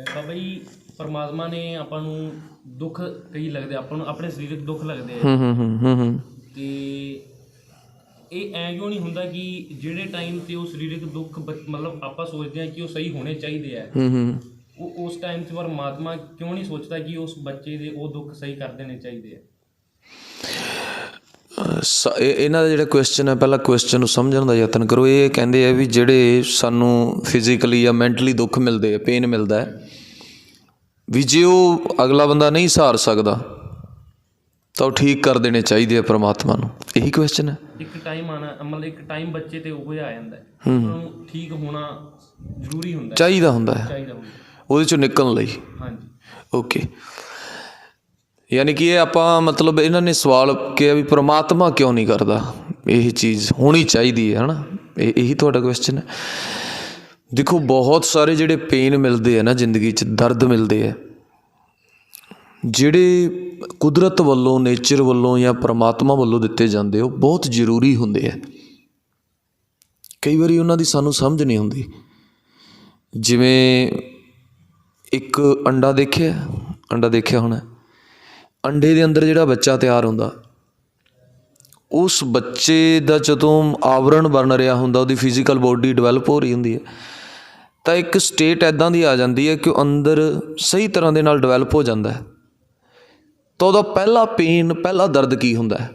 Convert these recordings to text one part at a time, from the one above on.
ਬਾਬਾ ਜੀ ਪਰਮਾਤਮਾ ਨੇ ਆਪਾਂ ਨੂੰ ਦੁੱਖ ਕਈ ਲੱਗਦੇ ਆਪਾਂ ਨੂੰ ਆਪਣੇ ਸਰੀਰਕ ਦੁੱਖ ਲੱਗਦੇ ਆ। ਹੂੰ ਹੂੰ ਹੂੰ ਹੂੰ ਹੂੰ। ਤੇ ਇਹ ਐ ਕਿਉਂ ਨਹੀਂ ਹੁੰਦਾ ਕਿ ਜਿਹੜੇ ਟਾਈਮ ਤੇ ਉਹ ਸਰੀਰਕ ਦੁੱਖ ਬ- ਮਤਲਬ ਆਪਾਂ ਸੋਚਦੇ ਆ ਕਿ ਉਹ ਸਹੀ ਹੋਣੇ ਚਾਹੀਦੇ ਆ। ਹੂੰ ਹੂੰ। ਉਹ ਉਸ ਟਾਈਮ ਤੇ ਪਰਮਾਤਮਾ ਕਿਉਂ ਨਹੀਂ ਸੋਚਦਾ ਕਿ ਉਸ ਬੱਚੇ ਦੇ ਉਹ ਦੁੱਖ ਸਹੀ ਕਰ ਦੇਣੇ ਚਾਹੀਦੇ ਆ? ਇਹਨਾਂ ਦਾ ਜਿਹੜਾ ਕੁਐਸਚਨ ਹੈ ਪਹਿਲਾਂ ਕੁਐਸਚਨ ਨੂੰ ਸਮਝਣ ਦਾ ਯਤਨ ਕਰੋ। ਇਹ ਕਹਿੰਦੇ ਆ ਵੀ ਜਿਹੜੇ ਸਾਨੂੰ ਫਿਜ਼ੀਕਲੀ ਜਾਂ ਮੈਂਟਲੀ ਦੁੱਖ ਮਿਲਦੇ ਆ ਪੇਨ ਮਿਲਦਾ ਹੈ ਵੀ ਜੇ ਉਹ ਅਗਲਾ ਬੰਦਾ ਨਹੀਂ ਸਹਾਰ ਸਕਦਾ ਤਾਂ ਉਹ ਠੀਕ ਕਰ ਦੇਣੇ ਚਾਹੀਦੇ ਆ ਪ੍ਰਮਾਤਮਾ ਨੂੰ। ਇਹੀ ਕੁਐਸਚਨ ਹੈ ਇੱਕ ਟਾਈਮ ਆਣਾ ਮਤਲਬ ਇੱਕ ਟਾਈਮ ਬੱਚੇ ਤੇ ਉਹ ਆ ਜਾਂਦਾ ਹੈ। ਉਹਨਾਂ ਠੀਕ ਹੋਣਾ ਜ਼ਰੂਰੀ ਹੁੰਦਾ ਹੈ। ਚਾਹੀਦਾ ਹੁੰਦਾ ਹੈ। ਚਾਹੀਦਾ ਹੁੰਦਾ ਹੈ। ਉਹਦੇ ਚੋਂ ਨਿਕਲਣ ਲਈ। ਹਾਂਜੀ। ਓਕੇ ਯਾਨੀ ਕਿ ਇਹ ਆਪਾਂ ਮਤਲਬ ਇਹਨਾਂ ਨੇ ਸਵਾਲ ਕਿਹਾ ਵੀ ਪ੍ਰਮਾਤਮਾ ਕਿਉਂ ਨਹੀਂ ਕਰਦਾ? ਇਹ ਚੀਜ਼ ਹੋਣੀ ਚਾਹੀਦੀ ਹੈ, ਹਨਾ? ਇਹ, ਇਹੀ ਤੁਹਾਡਾ ਕੁਐਸਚਨ ਹੈ। ਦੇਖੋ, ਬਹੁਤ ਸਾਰੇ ਜਿਹੜੇ ਪੇਨ ਮਿਲਦੇ ਆ ਨਾ ਜ਼ਿੰਦਗੀ 'ਚ, ਦਰਦ ਮਿਲਦੇ ਆ, ਜਿਹੜੇ ਕੁਦਰਤ ਵੱਲੋਂ ਨੇਚਰ ਵੱਲੋਂ ਜਾਂ ਪ੍ਰਮਾਤਮਾ ਵੱਲੋਂ ਦਿੱਤੇ ਜਾਂਦੇ ਉਹ ਬਹੁਤ ਜ਼ਰੂਰੀ ਹੁੰਦੇ ਆ। ਕਈ ਵਾਰੀ ਉਹਨਾਂ ਦੀ ਸਾਨੂੰ ਸਮਝ ਨਹੀਂ ਹੁੰਦੀ। ਜਿਵੇਂ ਇੱਕ ਅੰਡਾ ਦੇਖਿਆ ਅੰਡਾ ਦੇਖਿਆ ਹੋਣਾ? ਅੰਡੇ ਦੇ ਅੰਦਰ ਜਿਹੜਾ ਬੱਚਾ ਤਿਆਰ ਹੁੰਦਾ, ਉਸ ਬੱਚੇ ਦਾ ਜਦੋਂ ਆਵਰਣ ਬਣ ਰਿਹਾ ਹੁੰਦਾ, ਉਹਦੀ ਫਿਜ਼ੀਕਲ ਬੋਡੀ ਡਿਵੈਲਪ ਹੋ ਰਹੀ ਹੁੰਦੀ ਹੈ, ਤਾਂ ਇੱਕ ਸਟੇਟ ਐਦਾਂ ਦੀ ਆ ਜਾਂਦੀ ਹੈ ਕਿ ਉਹ ਅੰਦਰ ਸਹੀ ਤਰ੍ਹਾਂ ਦੇ ਨਾਲ ਡਿਵੈਲਪ ਹੋ ਜਾਂਦਾ ਹੈ। ਤਾਂ ਉਹਦਾ ਪਹਿਲਾ ਪੇਨ ਪਹਿਲਾ ਦਰਦ ਕੀ ਹੁੰਦਾ ਹੈ?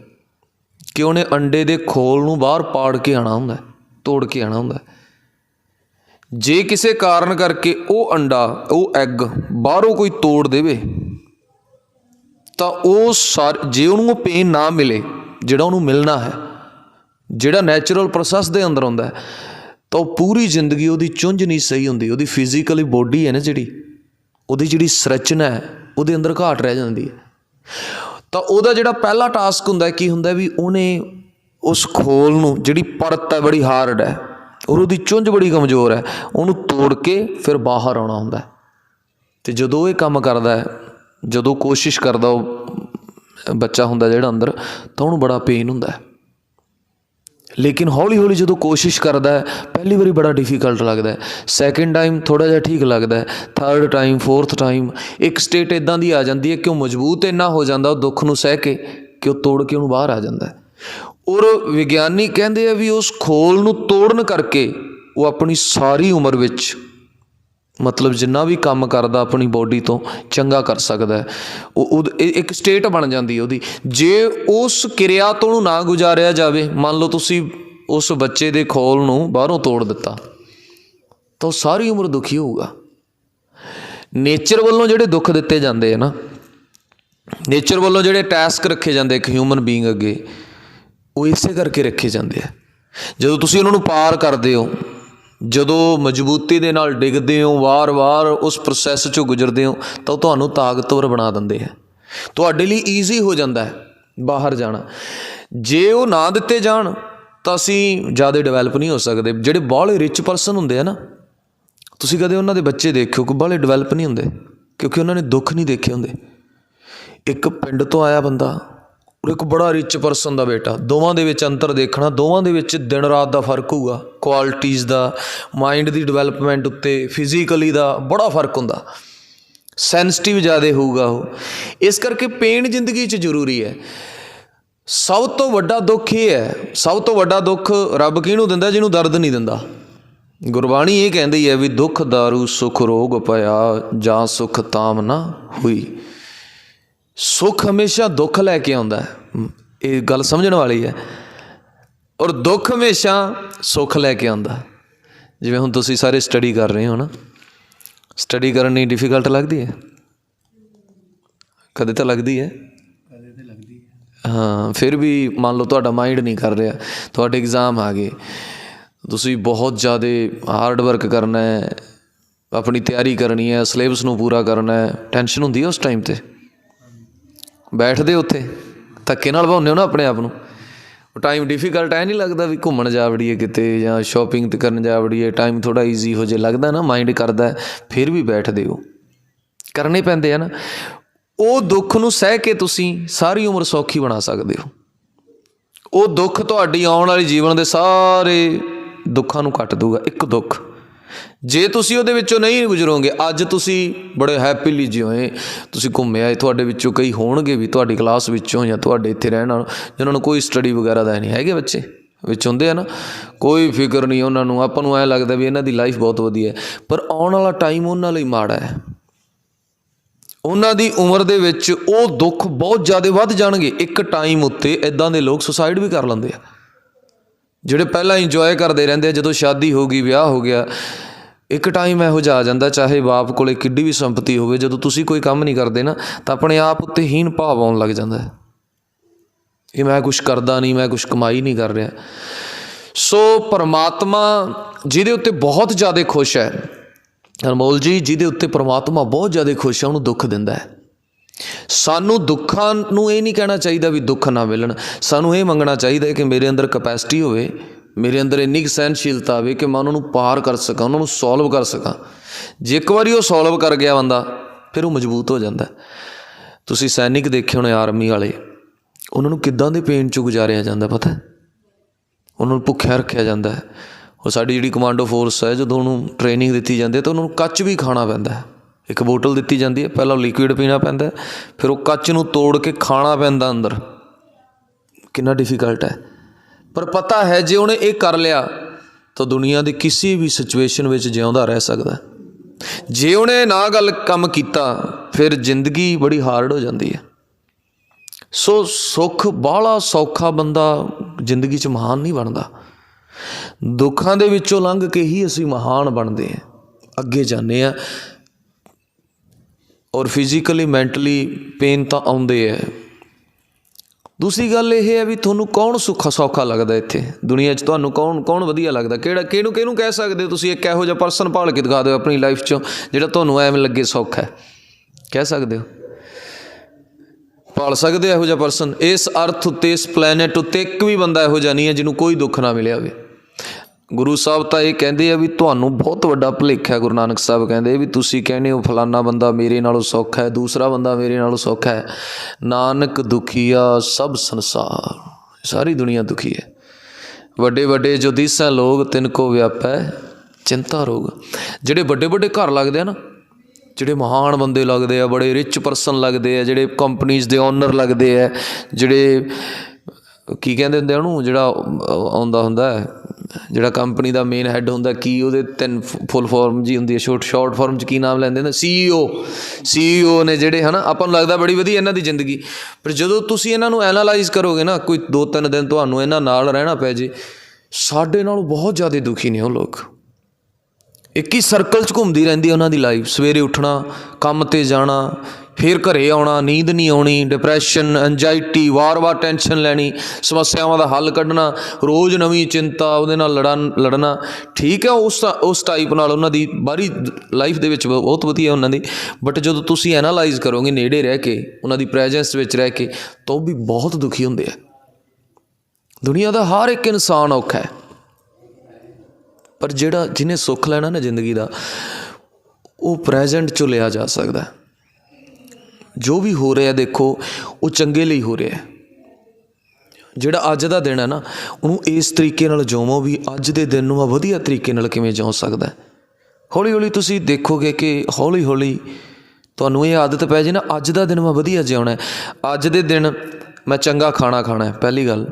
ਕਿ ਉਹਨੇ ਅੰਡੇ ਦੇ ਖੋਲ ਨੂੰ ਬਾਹਰ ਪਾੜ ਕੇ ਆਣਾ ਹੁੰਦਾ ਤੋੜ ਕੇ ਆਣਾ ਹੁੰਦਾ ਜੇ ਕਿਸੇ ਕਾਰਨ ਕਰਕੇ ਉਹ ਅੰਡਾ, ਉਹ ਐਗ ਬਾਹਰੋਂ ਕੋਈ ਤੋੜ ਦੇਵੇ ਤਾਂ ਉਹ ਸਾਰ, ਜੇ ਉਹਨੂੰ ਉਹ ਪੇਨ ਨਾ ਮਿਲੇ, ਜਿਹੜਾ ਉਹਨੂੰ ਮਿਲਣਾ ਹੈ, ਜਿਹੜਾ ਨੈਚੁਰਲ ਪ੍ਰੋਸੈਸ ਦੇ ਅੰਦਰ ਹੁੰਦਾ ਹੈ, ਤਾਂ ਉਹ ਪੂਰੀ ਜ਼ਿੰਦਗੀ ਉਹਦੀ ਚੁੰਝ ਨਹੀਂ ਸਹੀ ਹੁੰਦੀ, ਉਹਦੀ ਫਿਜ਼ੀਕਲੀ ਬੋਡੀ ਹੈ ਨਾ ਜਿਹੜੀ, ਉਹਦੀ ਜਿਹੜੀ ਸੰਰਚਨਾ ਹੈ, ਉਹਦੇ ਅੰਦਰ ਘਾਟ ਰਹਿ ਜਾਂਦੀ ਹੈ। ਤਾਂ ਉਹਦਾ ਜਿਹੜਾ ਪਹਿਲਾ ਟਾਸਕ ਹੁੰਦਾ ਕੀ ਹੁੰਦਾ ਵੀ ਉਹਨੇ ਉਸ ਖੋਲ ਨੂੰ, ਜਿਹੜੀ ਪਰਤ ਹੈ, ਬੜੀ ਹਾਰਡ ਹੈ, ਔਰ ਉਹਦੀ ਚੁੰਝ ਬੜੀ ਕਮਜ਼ੋਰ ਹੈ, ਉਹਨੂੰ ਤੋੜ ਕੇ ਫਿਰ ਬਾਹਰ ਆਉਣਾ ਹੁੰਦਾ ਹੈ। ਤੇ ਜਦੋਂ ਇਹ ਕੰਮ ਕਰਦਾ ਹੈ ਜਦੋਂ ਕੋਸ਼ਿਸ਼ ਕਰਦਾ ਉਹ ਬੱਚਾ ਹੁੰਦਾ ਜਿਹੜਾ ਅੰਦਰ, ਤਾਂ ਉਹਨੂੰ ਬੜਾ ਪੇਨ ਹੁੰਦਾ ਲੇਕਿਨ ਹੌਲੀ ਹੌਲੀ ਜਦੋਂ ਕੋਸ਼ਿਸ਼ ਕਰਦਾ ਹੈ, ਪਹਿਲੀ ਵਾਰੀ ਬੜਾ ਡਿਫਿਕਲਟ ਲੱਗਦਾ ਹੈ। ਸੈਕਿੰਡ ਟਾਈਮ ਥੋੜਾ ਜਿਹਾ ਠੀਕ ਲੱਗਦਾ ਹੈ। ਥਰਡ ਟਾਈਮ ਫੋਰਥ ਟਾਈਮ ਇੱਕ ਸਟੇਟ ਇਦਾਂ ਦੀ ਆ ਜਾਂਦੀ ਹੈ ਕਿ ਉਹ ਮਜ਼ਬੂਤ ਇੰਨਾ ਹੋ ਜਾਂਦਾ, ਉਹ ਦੁੱਖ ਨੂੰ ਸਹਿ ਕੇ ਕਿ ਉਹ ਤੋੜ ਕੇ ਉਹਨੂੰ ਬਾਹਰ ਆ ਜਾਂਦਾ ਹੈ। ਔਰ ਵਿਗਿਆਨੀ ਕਹਿੰਦੇ ਆ ਵੀ ਉਸ ਖੋਲ ਨੂੰ ਤੋੜਨ ਕਰਕੇ ਉਹ ਆਪਣੀ ਸਾਰੀ ਉਮਰ ਵਿੱਚ ਮਤਲਬ ਜਿੰਨਾ ਵੀ ਕੰਮ ਕਰਦਾ ਆਪਣੀ ਬੋਡੀ ਤੋਂ, ਚੰਗਾ ਕਰ ਸਕਦਾ ਉਹ ਇੱਕ ਸਟੇਟ ਬਣ ਜਾਂਦੀ ਹੈ ਉਹਦੀ। ਜੇ ਉਸ ਕਿਰਿਆ ਤੋਂ ਉਹਨੂੰ ਨਾ ਗੁਜ਼ਾਰਿਆ ਜਾਵੇ, ਮੰਨ ਲਓ ਤੁਸੀਂ ਉਸ ਬੱਚੇ ਦੇ ਖੋਲ ਨੂੰ ਬਾਹਰੋਂ ਤੋੜ ਦਿੱਤਾ, ਤਾਂ ਉਹ ਸਾਰੀ ਉਮਰ ਦੁਖੀ ਹੋਊਗਾ। ਨੇਚਰ ਵੱਲੋਂ ਜਿਹੜੇ ਦੁੱਖ ਦਿੱਤੇ ਜਾਂਦੇ ਆ ਨਾ ਨੇਚਰ ਵੱਲੋਂ ਜਿਹੜੇ ਟਾਸਕ ਰੱਖੇ ਜਾਂਦੇ ਇੱਕ ਹਿਊਮਨ ਬੀਇੰਗ ਅੱਗੇ, ਉਹ ਇਸੇ ਕਰਕੇ ਰੱਖੇ ਜਾਂਦੇ ਆ। ਜਦੋਂ ਤੁਸੀਂ ਉਹਨਾਂ ਨੂੰ ਪਾਰ ਕਰਦੇ ਹੋ ਜਦੋਂ ਮਜ਼ਬੂਤੀ ਦੇ ਨਾਲ ਡਿੱਗਦੇ ਹੋ, ਵਾਰ-ਵਾਰ ਉਸ ਪ੍ਰੋਸੈਸ ਚੋਂ ਗੁਜ਼ਰਦੇ ਹੋ, ਤਾਂ ਉਹ ਤੁਹਾਨੂੰ ਤਾਕਤਵਰ ਬਣਾ ਦਿੰਦੇ ਹੈ। ਤੁਹਾਡੇ ਲਈ ਈਜ਼ੀ ਹੋ ਜਾਂਦਾ ਹੈ ਬਾਹਰ ਜਾਣਾ। ਜੇ ਉਹ ਨਾ ਦਿੱਤੇ ਜਾਣ, ਤਾਂ ਅਸੀਂ ਜ਼ਿਆਦਾ ਡਿਵੈਲਪ ਨਹੀਂ ਹੋ ਸਕਦੇ। ਜਿਹੜੇ ਬਾਹਲੇ ਰਿਚ ਪਰਸਨ ਹੁੰਦੇ ਆ ਨਾ, ਤੁਸੀਂ ਕਦੇ ਉਹਨਾਂ ਦੇ ਬੱਚੇ ਦੇਖਿਓ ਕਿ ਬਾਹਲੇ ਡਿਵੈਲਪ ਨਹੀਂ ਹੁੰਦੇ, ਕਿਉਂਕਿ ਉਹਨਾਂ ਨੇ ਦੁੱਖ ਨਹੀਂ ਦੇਖੇ ਹੁੰਦੇ। ਇੱਕ ਪਿੰਡ ਤੋਂ ਆਇਆ ਬੰਦਾ ਔਰ ਇੱਕ ਬੜਾ ਰਿਚ ਪਰਸਨ ਦਾ ਬੇਟਾ। ਦੋਵਾਂ ਦੇ ਵਿੱਚ ਅੰਤਰ ਦੇਖਣਾ, ਦੋਵਾਂ ਦੇ ਵਿੱਚ ਦਿਨ ਰਾਤ ਦਾ ਫ਼ਰਕ ਹੋਊਗਾ। ਕੁਆਲਿਟੀਆਂ ਦਾ ਮਾਈਂਡ ਦੀ ਡਿਵੈਲਪਮੈਂਟ ਉੱਤੇ ਫਿਜ਼ੀਕਲੀ ਦਾ ਬੜਾ ਫ਼ਰਕ ਹੁੰਦਾ। ਸੈਂਸਿਟਿਵ ਜ਼ਿਆਦਾ ਹੋਊਗਾ ਉਹ। ਇਸ ਕਰਕੇ ਪੇਨ ਜ਼ਿੰਦਗੀ 'ਚ ਜ਼ਰੂਰੀ ਹੈ। ਸਭ ਤੋਂ ਵੱਡਾ ਦੁੱਖ ਇਹ ਹੈ, ਸਭ ਤੋਂ ਵੱਡਾ ਦੁੱਖ ਰੱਬ ਕਿਹਨੂੰ ਦਿੰਦਾ, ਜਿਹਨੂੰ ਦਰਦ ਨਹੀਂ ਦਿੰਦਾ? ਗੁਰਬਾਣੀ ਇਹ ਕਹਿੰਦੀ ਹੈ ਵੀ ਦੁੱਖ, ਦਾਰੂ, ਸੁਖ, ਰੋਗ ਪਿਆ, ਜਾਂ ਸੁਖ, ਤਾਮ ਨਾ ਹੋਈ। ਸੁੱਖ ਹਮੇਸ਼ਾ ਦੁੱਖ ਲੈ ਕੇ ਆਉਂਦਾ ਹੈ। ਇਹ ਗੱਲ ਸਮਝਣ ਵਾਲੀ ਹੈ। ਔਰ ਦੁੱਖ ਹਮੇਸ਼ਾ ਸੁੱਖ ਲੈ ਕੇ ਆਉਂਦਾ। ਜਿਵੇਂ ਹੁਣ ਤੁਸੀਂ ਸਾਰੇ ਸਟੱਡੀ ਕਰ ਰਹੇ ਹੋ ਨਾ। ਸਟੱਡੀ ਕਰਨੀ ਡਿਫਿਕਲਟ ਲੱਗਦੀ ਹੈ? ਕਦੇ ਤਾਂ ਲੱਗਦੀ ਹੈ? ਕਦੇ ਤੇ ਲੱਗਦੀ ਹੈ। ਹਾਂ ਫਿਰ ਵੀ ਮੰਨ ਲਓ ਤੁਹਾਡਾ ਮਾਈਂਡ ਨਹੀਂ ਕਰ ਰਿਹਾ। ਤੁਹਾਡੇ ਐਗਜ਼ਾਮ ਆ ਗਏ। ਤੁਸੀਂ ਬਹੁਤ ਜ਼ਿਆਦਾ ਹਾਰਡ ਵਰਕ ਕਰਨਾ ਹੈ। ਆਪਣੀ ਤਿਆਰੀ ਕਰਨੀ ਹੈ। ਸਿਲੇਬਸ ਨੂੰ ਪੂਰਾ ਕਰਨਾ ਹੈ। ਟੈਨਸ਼ਨ ਹੁੰਦੀ ਹੈ ਉਸ ਟਾਈਮ ਤੇ? ਬੈਠਦੇ ਉੱਥੇ, ਧੱਕੇ ਨਾਲ ਭਾਉਂਦੇ ਹੋ ਨਾ ਆਪਣੇ ਆਪ ਨੂੰ। ਉਹ ਟਾਈਮ ਡਿਫਿਕਲਟ ਐ ਨਹੀਂ ਲੱਗਦਾ ਵੀ ਘੁੰਮਣ ਜਾ ਵੜੀਏ ਕਿਤੇ ਜਾਂ ਸ਼ਾਪਿੰਗ ਤੇ ਕਰਨ ਜਾ ਵੜੀਏ ਟਾਈਮ ਥੋੜਾ ਈਜ਼ੀ ਹੋ ਜੇ ਲੱਗਦਾ ਨਾ ਮਾਈਂਡ ਕਰਦਾ, ਫਿਰ ਵੀ ਬੈਠਦੇ ਹੋ। ਕਰਨੇ ਪੈਂਦੇ ਆ ਨਾ। ਉਹ ਦੁੱਖ ਨੂੰ ਸਹਿ ਕੇ ਤੁਸੀਂ ਸਾਰੀ ਉਮਰ ਸੌਖੀ ਬਣਾ ਸਕਦੇ ਹੋ। ਉਹ ਦੁੱਖ ਤੁਹਾਡੀ ਆਉਣ ਵਾਲੀ ਜੀਵਨ ਦੇ ਸਾਰੇ ਦੁੱਖਾਂ ਨੂੰ ਕੱਟ ਦੂਗਾ ਇੱਕ ਦੁੱਖ। ਜੇ ਤੁਸੀਂ ਉਹਦੇ ਵਿੱਚੋਂ ਨਹੀਂ ਗੁਜ਼ਰੋਗੇ, ਅੱਜ ਤੁਸੀਂ ਬੜੇ ਹੈਪੀਲੀ ਜਿਉਏ ਤੁਸੀਂ ਘੁੰਮੇ ਆਏ ਤੁਹਾਡੇ ਵਿੱਚੋਂ ਕਈ ਹੋਣਗੇ ਵੀ ਤੁਹਾਡੀ ਕਲਾਸ ਵਿੱਚੋਂ ਜਾਂ ਤੁਹਾਡੇ ਇੱਥੇ ਰਹਿਣ ਵਾਲ, ਜਿਨ੍ਹਾਂ ਨੂੰ ਕੋਈ ਸਟੱਡੀ ਵਗੈਰਾ ਦਾ ਨਹੀਂ ਹੈਗੇ ਬੱਚੇ, ਵਿੱਚ ਹੁੰਦੇ ਆ ਨਾ। ਕੋਈ ਫਿਕਰ ਨਹੀਂ ਉਹਨਾਂ ਨੂੰ, ਆਪਾਂ ਨੂੰ ਐ ਲੱਗਦਾ ਵੀ ਇਹਨਾਂ ਦੀ ਲਾਈਫ ਬਹੁਤ ਵਧੀਆ ਹੈ ਪਰ ਆਉਣ ਵਾਲਾ ਟਾਈਮ ਉਹਨਾਂ ਲਈ ਮਾੜਾ ਹੈ ਉਹਨਾਂ ਦੀ ਉਮਰ ਦੇ ਵਿੱਚ ਉਹ ਦੁੱਖ ਬਹੁਤ ਜ਼ਿਆਦਾ ਵੱਧ ਜਾਣਗੇ। ਇੱਕ ਟਾਈਮ ਉੱਤੇ ਇਦਾਂ ਦੇ ਲੋਕ ਸੁਸਾਈਡ ਵੀ ਕਰ ਲੈਂਦੇ ਆ। ਜਿਹੜੇ ਪਹਿਲਾਂ ਇੰਜੋਏ ਕਰਦੇ ਰਹਿੰਦੇ ਆ, ਜਦੋਂ ਸ਼ਾਦੀ ਹੋ ਗਈ, ਵਿਆਹ ਹੋ ਗਿਆ, ਇੱਕ ਟਾਈਮ ਇਹੋ ਜਿਹਾ ਆ ਜਾਂਦਾ, ਚਾਹੇ ਬਾਪ ਕੋਲੇ ਕਿੱਡੀ ਵੀ ਸੰਪਤੀ ਹੋਵੇ, ਜਦੋਂ ਤੁਸੀਂ ਕੋਈ ਕੰਮ ਨਹੀਂ ਕਰਦੇ ਨਾ, ਤਾਂ ਆਪਣੇ ਆਪ ਉੱਤੇ ਹੀਨ ਭਾਵ ਆਉਣ ਲੱਗ ਜਾਂਦਾ ਹੈ। ਕਿ ਮੈਂ ਕੁਝ ਕਰਦਾ ਨਹੀਂ, ਮੈਂ ਕੁਝ ਕਮਾਈ ਨਹੀਂ ਕਰ ਰਿਹਾ। ਸੋ ਪਰਮਾਤਮਾ ਜਿਹਦੇ ਉੱਤੇ ਬਹੁਤ ਜ਼ਿਆਦਾ ਖੁਸ਼ ਹੈ, ਅਨਮੋਲ ਜੀ, ਜਿਹਦੇ ਉੱਤੇ ਪਰਮਾਤਮਾ ਬਹੁਤ ਜ਼ਿਆਦਾ ਖੁਸ਼ ਹੈ, ਉਹਨੂੰ ਦੁੱਖ ਦਿੰਦਾ ਹੈ। ਸਾਨੂੰ ਦੁੱਖਾਂ ਨੂੰ ਇਹ ਨਹੀਂ ਕਹਿਣਾ ਚਾਹੀਦਾ ਵੀ ਦੁੱਖ ਨਾ ਮਿਲਣ। ਸਾਨੂੰ ਇਹ ਮੰਗਣਾ ਚਾਹੀਦਾ ਕਿ ਮੇਰੇ ਅੰਦਰ ਕਪੈਸਿਟੀ ਹੋਵੇ, ਮੇਰੇ ਅੰਦਰ ਇੰਨੀ ਕੁ ਸਹਿਨਸ਼ੀਲਤਾ ਆਵੇ ਕਿ ਮੈਂ ਉਹਨਾਂ ਨੂੰ ਪਾਰ ਕਰ ਸਕਾਂ, ਉਹਨਾਂ ਨੂੰ ਸੋਲਵ ਕਰ ਸਕਾਂ। ਜੇ ਇੱਕ ਵਾਰੀ ਉਹ ਸੋਲਵ ਕਰ ਗਿਆ ਬੰਦਾ, ਫਿਰ ਉਹ ਮਜ਼ਬੂਤ ਹੋ ਜਾਂਦਾ ਤੁਸੀਂ ਸੈਨਿਕ ਦੇਖੇ ਹੋਣੇ ਆਰਮੀ ਵਾਲੇ, ਉਹਨਾਂ ਨੂੰ ਕਿੱਦਾਂ ਦੇ ਪੇਨ ਚੋਂ ਗੁਜ਼ਾਰਿਆ ਜਾਂਦਾ ਪਤਾ ਉਹਨਾਂ ਨੂੰ ਭੁੱਖਿਆ ਰੱਖਿਆ ਜਾਂਦਾ ਹੈ। ਉਹ ਸਾਡੀ ਜਿਹੜੀ ਕਮਾਂਡੋ ਫੋਰਸ ਹੈ, ਜਦੋਂ ਉਹਨੂੰ ਟ੍ਰੇਨਿੰਗ ਦਿੱਤੀ ਜਾਂਦੀ ਹੈ, ਤਾਂ ਉਹਨਾਂ ਨੂੰ ਕੱਚ ਵੀ ਖਾਣਾ ਪੈਂਦਾ ਹੈ। ਇੱਕ ਬੋਟਲ ਦਿੱਤੀ ਜਾਂਦੀ ਹੈ, ਪਹਿਲਾਂ ਉਹ ਲਿਕੁਇਡ ਪੀਣਾ ਪੈਂਦਾ ਫਿਰ ਉਹ ਕੱਚ ਨੂੰ ਤੋੜ ਕੇ ਖਾਣਾ ਪੈਂਦਾ ਅੰਦਰ। ਕਿੰਨਾ ਡਿਫਿਕਲਟ ਹੈ। ਪਰ ਪਤਾ ਹੈ, ਜੇ ਉਹਨੇ ਇਹ ਕਰ ਲਿਆ, ਤਾਂ ਦੁਨੀਆ ਦੀ ਕਿਸੇ ਵੀ ਸਿਚੁਏਸ਼ਨ ਵਿੱਚ ਜਿਉਂਦਾ ਰਹਿ ਸਕਦਾ ਜੇ ਉਹਨੇ ਨਾ ਗੱਲ ਕੰਮ ਕੀਤਾ, ਫਿਰ ਜ਼ਿੰਦਗੀ ਬੜੀ ਹਾਰਡ ਹੋ ਜਾਂਦੀ ਹੈ। ਸੋ ਸੁੱਖ ਬਾਹਲਾ ਸੌਖਾ ਬੰਦਾ ਜ਼ਿੰਦਗੀ 'ਚ ਮਹਾਨ ਨਹੀਂ ਬਣਦਾ। ਦੁੱਖਾਂ ਦੇ ਵਿੱਚੋਂ ਲੰਘ ਕੇ ਹੀ ਅਸੀਂ ਮਹਾਨ ਬਣਦੇ ਹਾਂ। ਅੱਗੇ ਜਾਂਦੇ ਆ ਔਰ ਫਿਜ਼ੀਕਲੀ ਮੈਂਟਲੀ ਪੇਨ ਤਾਂ ਆਉਂਦੇ ਹੈ ਦੂਸਰੀ ਗੱਲ ਇਹ ਹੈ ਵੀ ਤੁਹਾਨੂੰ ਕੌਣ ਸੁੱਖਾ ਸੌਖਾ ਲੱਗਦਾ ਇੱਥੇ? ਦੁਨੀਆ 'ਚ ਤੁਹਾਨੂੰ ਕੌਣ ਕੌਣ ਵਧੀਆ ਲੱਗਦਾ? ਕਿਹੜਾ, ਕਿਹਨੂੰ ਕਿਹਨੂੰ ਕਹਿ ਸਕਦੇ ਹੋ ਤੁਸੀਂ ਇੱਕ ਇਹੋ ਜਿਹਾ ਪਰਸਨ ਭਾਲ ਕੇ ਦਿਖਾ ਦਿਓ ਆਪਣੀ ਲਾਈਫ 'ਚੋਂ, ਜਿਹੜਾ ਤੁਹਾਨੂੰ ਐਵੇਂ ਲੱਗੇ ਸੌਖਾ? ਹੈ ਕਹਿ ਸਕਦੇ ਹੋ? ਭਾਲ ਸਕਦੇ ਇਹੋ ਜਿਹਾ ਪਰਸਨ ਇਸ ਅਰਥ ਉੱਤੇ, ਇਸ ਪਲੈਨਟ ਉੱਤੇ ਇੱਕ ਵੀ ਬੰਦਾ ਇਹੋ ਜਿਹਾ ਨਹੀਂ ਹੈ ਜਿਹਨੂੰ ਕੋਈ ਦੁੱਖ ਨਾ ਮਿਲਿਆ ਹੋਵੇ। ਗੁਰੂ ਸਾਹਿਬ ਤਾਂ ਇਹ ਕਹਿੰਦੇ ਆ ਵੀ ਤੁਹਾਨੂੰ ਬਹੁਤ ਵੱਡਾ ਭੁਲੇਖਾ ਹੈ, ਗੁਰੂ ਨਾਨਕ ਸਾਹਿਬ ਕਹਿੰਦੇ ਵੀ ਤੁਸੀਂ ਕਹਿੰਦੇ ਹੋ, ਫਲਾਨਾ ਬੰਦਾ ਮੇਰੇ ਨਾਲੋਂ ਸੌਖਾ ਹੈ, ਦੂਸਰਾ ਬੰਦਾ ਮੇਰੇ ਨਾਲੋਂ ਸੌਖਾ ਹੈ। ਨਾਨਕ ਦੁਖੀਆ ਸਭ ਸੰਸਾਰ, ਸਾਰੀ ਦੁਨੀਆ ਦੁਖੀ ਹੈ। ਵੱਡੇ ਵੱਡੇ ਜੋ ਦੀਸਾਂ ਲੋਗ ਤਿਨ ਕੋ ਵਿਆਪੈ ਚਿੰਤਾ ਰੋਗ। ਜਿਹੜੇ ਵੱਡੇ ਵੱਡੇ ਘਰ ਲੱਗਦੇ ਆ ਨਾ, ਜਿਹੜੇ ਮਹਾਨ ਬੰਦੇ ਲੱਗਦੇ ਆ, ਬੜੇ ਰਿਚ ਪਰਸਨ ਲੱਗਦੇ ਆ, ਜਿਹੜੇ ਕੰਪਨੀਆਂ ਦੇ ਓਨਰ ਲੱਗਦੇ ਆ, ਜਿਹੜੇ ਕੀ ਕਹਿੰਦੇ ਹੁੰਦੇ ਆ ਉਹਨੂੰ, ਜਿਹੜਾ ਆਉਂਦਾ ਹੁੰਦਾ ਹੈ ਜਿਹੜਾ ਕੰਪਨੀ ਦਾ ਮੇਨ ਹੈੱਡ ਹੁੰਦਾ, ਕੀ ਉਹਦੇ ਤਿੰਨ ਫੁੱਲ ਫਾਰਮ ਜੀ ਹੁੰਦੀ ਹੈ ਸ਼ਾਰਟ ਸ਼ਾਰਟ ਫਾਰਮ ਚ ਕੀ ਨਾਮ ਲੈਂਦੇ ਨੇ? ਸੀਈਓ ਸੀਈਓ ਨੇ ਜਿਹੜੇ, ਹਨਾ, ਆਪਾਂ ਨੂੰ ਲੱਗਦਾ ਬੜੀ ਵਧੀਆ ਇਹਨਾਂ ਦੀ ਜ਼ਿੰਦਗੀ। ਪਰ ਜਦੋਂ ਤੁਸੀਂ ਇਹਨਾਂ ਨੂੰ ਐਨਾਲਾਈਜ਼ ਕਰੋਗੇ ਨਾ, ਕੋਈ ਦੋ ਤਿੰਨ ਦਿਨ ਤੁਹਾਨੂੰ ਇਹਨਾਂ ਨਾਲ ਰਹਿਣਾ ਪੈ ਜੇ, ਸਾਡੇ ਨਾਲੋਂ ਬਹੁਤ ਜ਼ਿਆਦਾ ਦੁਖੀ ਨੇ ਉਹ ਲੋਕ। ਇੱਕ ਹੀ ਸਰਕਲ 'ਚ ਘੁੰਮਦੀ ਰਹਿੰਦੀ ਉਹਨਾਂ ਦੀ ਲਾਈਫ ਸਵੇਰੇ ਉੱਠਣਾ, ਕੰਮ ਤੇ ਜਾਣਾ ਫਿਰ ਘਰੇ ਆਉਣਾ, ਨੀਂਦ ਨਹੀਂ ਆਉਣੀ ਡਿਪਰੈਸ਼ਨ ਐਂਜ਼ਾਈਟੀ ਵਾਰ-ਵਾਰ ਟੈਨਸ਼ਨ ਲੈਣੀ, ਸਮੱਸਿਆਵਾਂ ਦਾ ਹੱਲ ਕੱਢਣਾ, ਰੋਜ਼ ਨਵੀਂ ਚਿੰਤਾ, ਉਹਦੇ ਨਾਲ ਲੜਨ, ਲੜਨਾ, ਠੀਕ ਹੈ ਉਸ ਉਸ ਟਾਈਪ ਨਾਲ ਉਹਨਾਂ ਦੀ ਬਾਹਰੀ ਲਾਈਫ ਦੇ ਵਿੱਚ ਬਹੁਤ ਵਧੀਆ ਉਹਨਾਂ ਦੀ ਬਟ ਜਦੋਂ ਤੁਸੀਂ ਐਨਾਲਾਈਜ਼ ਕਰੋਗੇ ਨੇੜੇ ਰਹਿ ਕੇ, ਉਹਨਾਂ ਦੀ ਪ੍ਰੈਜ਼ੈਂਸ ਵਿੱਚ ਰਹਿ ਕੇ, ਤਾਂ ਉਹ ਵੀ ਬਹੁਤ ਦੁਖੀ ਹੁੰਦੇ ਆ ਦੁਨੀਆ ਦਾ ਹਰ ਇੱਕ ਇਨਸਾਨ ਔਖਾ ਹੈ ਪਰ ਜਿਹੜਾ ਜਿਹਨੇ ਸੁੱਖ ਲੈਣਾ ਨਾ ਜ਼ਿੰਦਗੀ ਦਾ, ਉਹ ਪ੍ਰੈਜ਼ੈਂਟ ਚੋਂ ਲਿਆ ਜਾ ਸਕਦਾ ਹੈ। ਜੋ ਵੀ ਹੋ ਰਿਹਾ ਦੇਖੋ, ਉਹ ਚੰਗੇ ਲਈ ਹੋ ਰਿਹਾ ਜਿਹੜਾ ਅੱਜ ਦਾ ਦਿਨ ਹੈ ਨਾ, ਉਹਨੂੰ ਇਸ ਤਰੀਕੇ ਨਾਲ ਜਿਉਵੋ ਵੀ ਅੱਜ ਦੇ ਦਿਨ ਨੂੰ ਆ ਵਧੀਆ ਤਰੀਕੇ ਨਾਲ ਕਿਵੇਂ ਜਿਉ ਸਕਦਾ ਹੌਲੀ ਹੌਲੀ ਤੁਸੀਂ ਦੇਖੋਗੇ ਕਿ ਹੌਲੀ ਹੌਲੀ ਤੁਹਾਨੂੰ ਇਹ ਆਦਤ ਪੈ ਜੇ ਨਾ, ਅੱਜ ਦਾ ਦਿਨ ਮੈਂ ਵਧੀਆ ਜਿਉਣਾ ਅੱਜ ਦੇ ਦਿਨ ਮੈਂ ਚੰਗਾ ਖਾਣਾ ਖਾਣਾ ਹੈ, ਪਹਿਲੀ ਗੱਲ।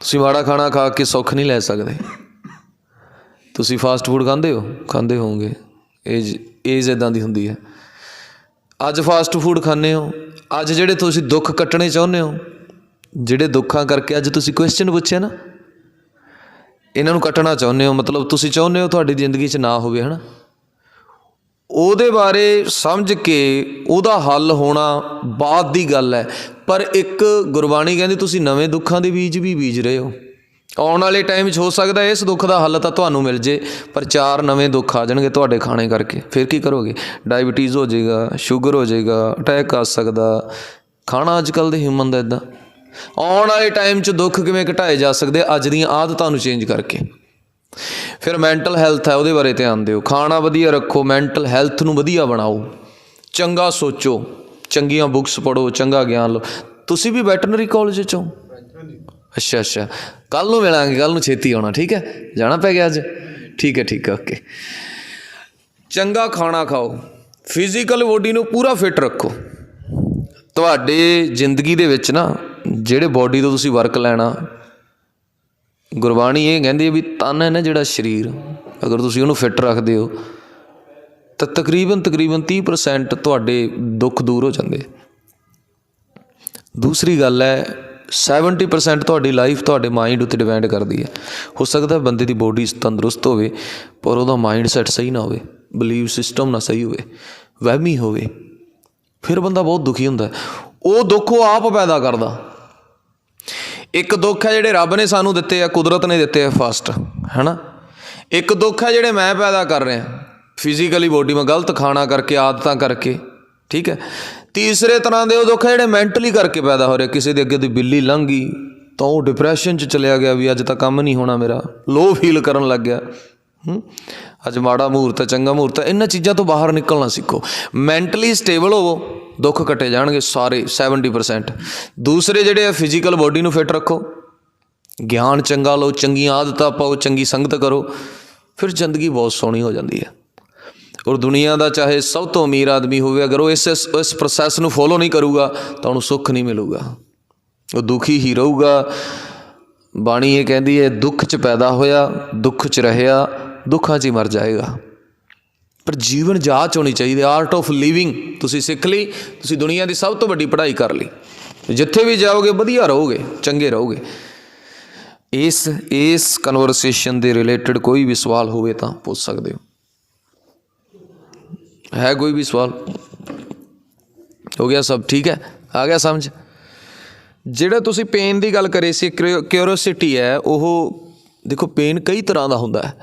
ਤੁਸੀਂ ਮਾੜਾ ਖਾਣਾ ਖਾ ਕੇ ਸੁੱਖ ਨਹੀਂ ਲੈ ਸਕਦੇ। ਤੁਸੀਂ ਫਾਸਟ ਫੂਡ ਖਾਂਦੇ ਹੋ? ਖਾਂਦੇ ਹੋਵੋਗੇ। ਏਜ ਏਜ ਇਦਾਂ ਦੀ ਹੁੰਦੀ ਹੈ। ਅੱਜ ਫਾਸਟ ਫੂਡ ਖਾਂਦੇ ਹੋ, ਅੱਜ ਜਿਹੜੇ ਤੁਸੀਂ ਦੁੱਖ ਕੱਟਣੇ ਚਾਹੁੰਦੇ ਹੋ, ਜਿਹੜੇ ਦੁੱਖਾਂ ਕਰਕੇ ਅੱਜ ਤੁਸੀਂ ਕੁਐਸਚਨ ਪੁੱਛਿਆ ਨਾ, ਇਹਨਾਂ ਨੂੰ ਕੱਟਣਾ ਚਾਹੁੰਦੇ ਹੋ, ਮਤਲਬ ਤੁਸੀਂ ਚਾਹੁੰਦੇ ਹੋ ਤੁਹਾਡੀ ਜ਼ਿੰਦਗੀ 'ਚ ਨਾ ਹੋਵੇ, ਹਨਾ? ਉਹਦੇ ਬਾਰੇ ਸਮਝ ਕੇ ਉਹਦਾ ਹੱਲ ਹੋਣਾ ਬਾਅਦ ਦੀ ਗੱਲ ਹੈ, ਪਰ ਇੱਕ ਗੁਰਬਾਣੀ ਕਹਿੰਦੀ ਤੁਸੀਂ ਨਵੇਂ ਦੁੱਖਾਂ ਦੇ ਬੀਜ ਵੀ ਬੀਜ ਰਹੇ ਹੋ। ਆਉਣ ਵਾਲੇ ਟਾਈਮ 'ਚ ਹੋ ਸਕਦਾ ਇਸ ਦੁੱਖ ਦਾ ਹੱਲ ਤਾਂ ਤੁਹਾਨੂੰ ਮਿਲ ਜੇ, ਪਰ ਚਾਰ ਨਵੇਂ ਦੁੱਖ ਆ ਜਾਣਗੇ ਤੁਹਾਡੇ ਖਾਣੇ ਕਰਕੇ। ਫਿਰ ਕੀ ਕਰੋਗੇ? ਡਾਇਬੀਟੀਜ਼ ਹੋ ਜਾਏਗਾ ਸ਼ੂਗਰ ਹੋ ਜਾਏਗਾ ਅਟੈਕ ਆ ਸਕਦਾ। ਖਾਣਾ ਅੱਜ ਕੱਲ ਦੇ ਹਿਊਮਨ ਦਾ ਇਦਾਂ ਆਉਣ ਵਾਲੇ ਟਾਈਮ 'ਚ ਦੁੱਖ ਕਿਵੇਂ ਘਟਾਏ ਜਾ ਸਕਦੇ? ਅੱਜ ਦੀਆਂ ਆਦਤਾਂ ਨੂੰ ਚੇਂਜ ਕਰਕੇ। ਫਿਰ ਮੈਂਟਲ ਹੈਲਥ ਹੈ ਉਹਦੇ ਬਾਰੇ ਧਿਆਨ ਦਿਓ। ਖਾਣਾ ਵਧੀਆ ਰੱਖੋ ਮੈਂਟਲ ਹੈਲਥ ਨੂੰ ਵਧੀਆ ਬਣਾਓ। ਚੰਗਾ ਸੋਚੋ, ਚੰਗੀਆਂ ਬੁੱਕਸ ਪੜ੍ਹੋ, ਚੰਗਾ ਗਿਆਨ ਲਓ। ਤੁਸੀਂ ਵੀ ਵੈਟਰਨਰੀ ਕਾਲਜ ਹੋ ਅੱਛਾ ਅੱਛਾ। ਕੱਲ ਨੂੰ ਮਿਲਾਂਗੇ ਕੱਲ ਨੂੰ ਛੇਤੀ ਆਉਣਾ, ਠੀਕ ਹੈ? ਜਾਣਾ ਪੈ ਗਿਆ ਅੱਜ? ਠੀਕ ਹੈ ਠੀਕ ਹੈ, ਓਕੇ। ਚੰਗਾ ਖਾਣਾ ਖਾਓ। ਫਿਜ਼ੀਕਲ ਬੋਡੀ ਨੂੰ ਪੂਰਾ ਫਿਟ ਰੱਖੋ। ਤੁਹਾਡੇ ਜ਼ਿੰਦਗੀ ਦੇ ਵਿੱਚ ਨਾ, ਜਿਹੜੇ ਬੋਡੀ ਤੋਂ ਤੁਸੀਂ ਵਰਕ ਲੈਣਾ, ਗੁਰਬਾਣੀ ਇਹ ਕਹਿੰਦੀ ਹੈ ਵੀ ਤਨ ਹੈ ਨਾ ਜਿਹੜਾ ਸਰੀਰ, ਅਗਰ ਤੁਸੀਂ ਉਹਨੂੰ ਫਿਟ ਰੱਖਦੇ ਹੋ, ਤਾਂ ਤਕਰੀਬਨ ਤਕਰੀਬਨ 30% ਤੁਹਾਡੇ ਦੁੱਖ ਦੂਰ ਹੋ ਜਾਂਦੇ। ਦੂਸਰੀ ਗੱਲ ਹੈ 70% ਤੁਹਾਡੀ ਲਾਈਫ ਤੁਹਾਡੇ ਮਾਈਂਡ ਉੱਤੇ ਡਿਪੈਂਡ ਕਰਦੀ ਹੈ। ਹੋ ਸਕਦਾ ਬੰਦੇ ਦੀ ਬੋਡੀ ਤੰਦਰੁਸਤ ਹੋਵੇ, ਪਰ ਉਹਦਾ ਮਾਈਂਡ ਸੈਟ ਸਹੀ ਨਾ ਹੋਵੇ ਬਲੀਵ ਸਿਸਟਮ ਨਾ ਸਹੀ ਹੋਵੇ, ਵਹਿਮੀ ਹੋਵੇ, ਫਿਰ ਬੰਦਾ ਬਹੁਤ ਦੁਖੀ ਹੁੰਦਾ ਉਹ ਦੁੱਖ ਉਹ ਆਪ ਪੈਦਾ ਕਰਦਾ। ਇੱਕ ਦੁੱਖ ਹੈ ਜਿਹੜੇ ਰੱਬ ਨੇ ਸਾਨੂੰ ਦਿੱਤੇ ਆ, ਕੁਦਰਤ ਨੇ ਦਿੱਤੇ ਆ ਫਸਟ ਹੈਨਾ? ਇੱਕ ਦੁੱਖ ਹੈ ਜਿਹੜੇ ਮੈਂ ਪੈਦਾ ਕਰ ਰਿਹਾ ਫਿਜ਼ੀਕਲੀ ਬੋਡੀ ਮੈਂ ਗਲਤ ਖਾਣਾ ਕਰਕੇ, ਆਦਤਾਂ ਕਰਕੇ, ਠੀਕ ਹੈ? ਤੀਸਰੇ ਤਰ੍ਹਾਂ ਦੇ ਉਹ ਦੁੱਖ ਹੈ ਜਿਹੜੇ ਮੈਂਟਲੀ ਕਰਕੇ ਪੈਦਾ ਹੋ ਰਹੇ ਕਿਸੇ ਦੇ ਅੱਗੇ ਦੀ ਬਿੱਲੀ ਲੰਘ ਗਈ, ਤਾਂ ਉਹ ਡਿਪਰੈਸ਼ਨ 'ਚ ਚਲਿਆ ਗਿਆ ਵੀ ਅੱਜ ਤਾਂ ਕੰਮ ਨਹੀਂ ਹੋਣਾ ਮੇਰਾ ਲੋ ਫੀਲ ਕਰਨ ਲੱਗ ਗਿਆ। ਅੱਜ ਮਾੜਾ ਮਹੂਰਤ ਹੈ ਚੰਗਾ ਮਹੂਰਤ ਹੈ ਇਹਨਾਂ ਚੀਜ਼ਾਂ ਤੋਂ ਬਾਹਰ ਨਿਕਲਣਾ ਸਿੱਖੋ। ਮੈਂਟਲੀ ਸਟੇਬਲ ਹੋਵੋ, ਦੁੱਖ ਕੱਟੇ ਜਾਣਗੇ ਸਾਰੇ 70% ਦੂਸਰੇ ਜਿਹੜੇ ਆ ਫਿਜ਼ੀਕਲ ਬੋਡੀ ਨੂੰ ਫਿਟ ਰੱਖੋ। ਗਿਆਨ ਚੰਗਾ ਲਓ, ਚੰਗੀਆਂ ਆਦਤਾਂ ਪਾਓ, ਚੰਗੀ ਸੰਗਤ ਕਰੋ। ਫਿਰ ਜ਼ਿੰਦਗੀ ਬਹੁਤ ਸੋਹਣੀ ਹੋ ਜਾਂਦੀ ਹੈ। ਔਰ ਦੁਨੀਆ ਦਾ ਚਾਹੇ ਸਭ ਤੋਂ ਅਮੀਰ ਆਦਮੀ ਹੋਵੇ, ਅਗਰ ਉਹ ਇਸ ਇਸ ਪ੍ਰੋਸੈਸ ਨੂੰ ਫੋਲੋ ਨਹੀਂ ਕਰੂਗਾ, ਤਾਂ ਉਹਨੂੰ ਸੁੱਖ ਨਹੀਂ ਮਿਲੂਗਾ। ਉਹ ਦੁਖੀ ਹੀ ਰਹੂਗਾ। ਬਾਣੀ ਇਹ ਕਹਿੰਦੀ ਹੈ, ਦੁੱਖ 'ਚ ਪੈਦਾ ਹੋਇਆ, ਦੁੱਖ 'ਚ ਰਹਿਆ, ਦੁੱਖਾਂ 'ਚ ਹੀ ਮਰ ਜਾਏਗਾ। ਪਰ ਜੀਵਨ ਜਾਚ ਹੋਣੀ ਚਾਹੀਦੀ ਆਰਟ ਆਫ ਲਿਵਿੰਗ ਤੁਸੀਂ ਸਿੱਖ ਲਈ, ਤੁਸੀਂ ਦੁਨੀਆ ਦੀ ਸਭ ਤੋਂ ਵੱਡੀ ਪੜ੍ਹਾਈ ਕਰ ਲਈ। ਜਿੱਥੇ ਵੀ ਜਾਓਗੇ, ਵਧੀਆ ਰਹੋਗੇ, ਚੰਗੇ ਰਹੋਗੇ। ਇਸ ਇਸ ਕਨਵਰਸੇਸ਼ਨ ਦੇ ਰਿਲੇਟਡ ਕੋਈ ਵੀ ਸਵਾਲ ਹੋਵੇ ਤਾਂ ਪੁੱਛ ਸਕਦੇ ਹੋ। ਹੈ ਕੋਈ ਵੀ ਸਵਾਲ? ਹੋ ਗਿਆ ਸਭ ਠੀਕ ਹੈ? ਆ ਗਿਆ ਸਮਝ? ਜਿਹੜਾ ਤੁਸੀਂ ਪੇਨ ਦੀ ਗੱਲ ਕਰੀ ਸੀ ਕਿਉਰਿਓਸਿਟੀ ਹੈ, ਉਹ ਦੇਖੋ ਪੇਨ ਕਈ ਤਰ੍ਹਾਂ ਦਾ ਹੁੰਦਾ ਹੈ।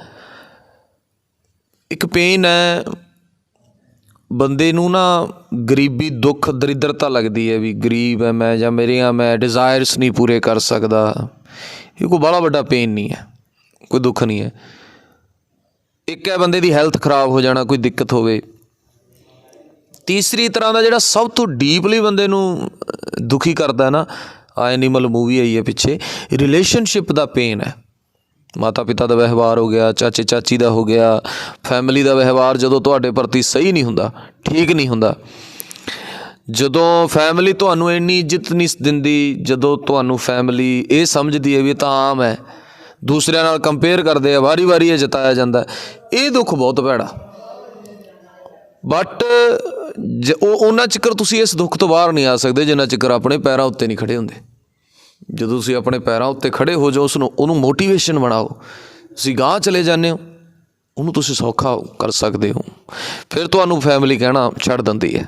ਇੱਕ ਪੇਨ ਹੈ, ਬੰਦੇ ਨੂੰ ਨਾ ਗਰੀਬੀ, ਦੁੱਖ, ਦਰਿਦਰਤਾ ਲੱਗਦੀ ਹੈ ਵੀ ਗਰੀਬ ਹੈ ਮੈਂ ਜਾਂ ਮੇਰੀਆਂ, ਮੈਂ ਡਿਜ਼ਾਇਰਸ ਨਹੀਂ ਪੂਰੇ ਕਰ ਸਕਦਾ। ਇਹ ਕੋਈ ਬੜਾ ਵੱਡਾ ਪੇਨ ਨਹੀਂ ਹੈ, ਕੋਈ ਦੁੱਖ ਨਹੀਂ ਹੈ। ਇੱਕ ਹੈ ਬੰਦੇ ਦੀ ਹੈਲਥ ਖਰਾਬ ਹੋ ਜਾਣਾ, ਕੋਈ ਦਿੱਕਤ ਹੋਵੇ। ਤੀਸਰੀ ਤਰ੍ਹਾਂ ਦਾ ਜਿਹੜਾ ਸਭ ਤੋਂ ਡੀਪਲੀ ਬੰਦੇ ਨੂੰ ਦੁਖੀ ਕਰਦਾ ਨਾ ਆ ਐਨੀਮਲ ਮੂਵੀ ਆਈ ਹੈ ਪਿੱਛੇ ਰਿਲੇਸ਼ਨਸ਼ਿਪ ਦਾ ਪੇਨ ਹੈ। ਮਾਤਾ ਪਿਤਾ ਦਾ ਵਿਵਹਾਰ ਹੋ ਗਿਆ ਚਾਚੇ ਚਾਚੀ ਦਾ ਹੋ ਗਿਆ ਫੈਮਿਲੀ ਦਾ ਵਿਵਹਾਰ ਜਦੋਂ ਤੁਹਾਡੇ ਪ੍ਰਤੀ ਸਹੀ ਨਹੀਂ ਹੁੰਦਾ, ਠੀਕ ਨਹੀਂ ਹੁੰਦਾ, ਜਦੋਂ ਫੈਮਿਲੀ ਤੁਹਾਨੂੰ ਇੰਨੀ ਇੱਜ਼ਤ ਨਹੀਂ ਦਿੰਦੀ, ਜਦੋਂ ਤੁਹਾਨੂੰ ਫੈਮਿਲੀ ਇਹ ਸਮਝਦੀ ਹੈ ਵੀ ਤਾਂ ਆਮ ਹੈ, ਦੂਸਰਿਆਂ ਨਾਲ ਕੰਪੇਅਰ ਕਰਦੇ ਆ, ਵਾਰੀ-ਵਾਰੀ ਇਹ ਜਤਾਇਆ ਜਾਂਦਾ, ਇਹ ਦੁੱਖ ਬਹੁਤ ਭੈੜਾ। ਬਟ ਉਹ ਉਹਨਾਂ ਚਿਕਰ ਤੁਸੀਂ ਇਸ ਦੁੱਖ ਤੋਂ ਬਾਹਰ ਨਹੀਂ ਆ ਸਕਦੇ, ਜਿੰਨਾ ਚਿਕਰ ਆਪਣੇ ਪੈਰਾਂ ਉੱਤੇ ਨਹੀਂ ਖੜੇ ਹੁੰਦੇ। ਜਦੋਂ ਤੁਸੀਂ ਆਪਣੇ ਪੈਰਾਂ ਉੱਤੇ ਖੜੇ ਹੋ ਜਾਓ ਉਸ ਨੂੰ ਉਹਨੂੰ ਮੋਟੀਵੇਸ਼ਨ ਬਣਾਓ। ਤੁਸੀਂ ਗਾਂਹ ਚਲੇ ਜਾਂਦੇ ਹੋ, ਉਹਨੂੰ ਤੁਸੀਂ ਸੌਖਾ ਕਰ ਸਕਦੇ ਹੋ। ਫਿਰ ਤੁਹਾਨੂੰ ਫੈਮਿਲੀ ਕਹਿਣਾ ਛੱਡ ਦਿੰਦੀ ਹੈ।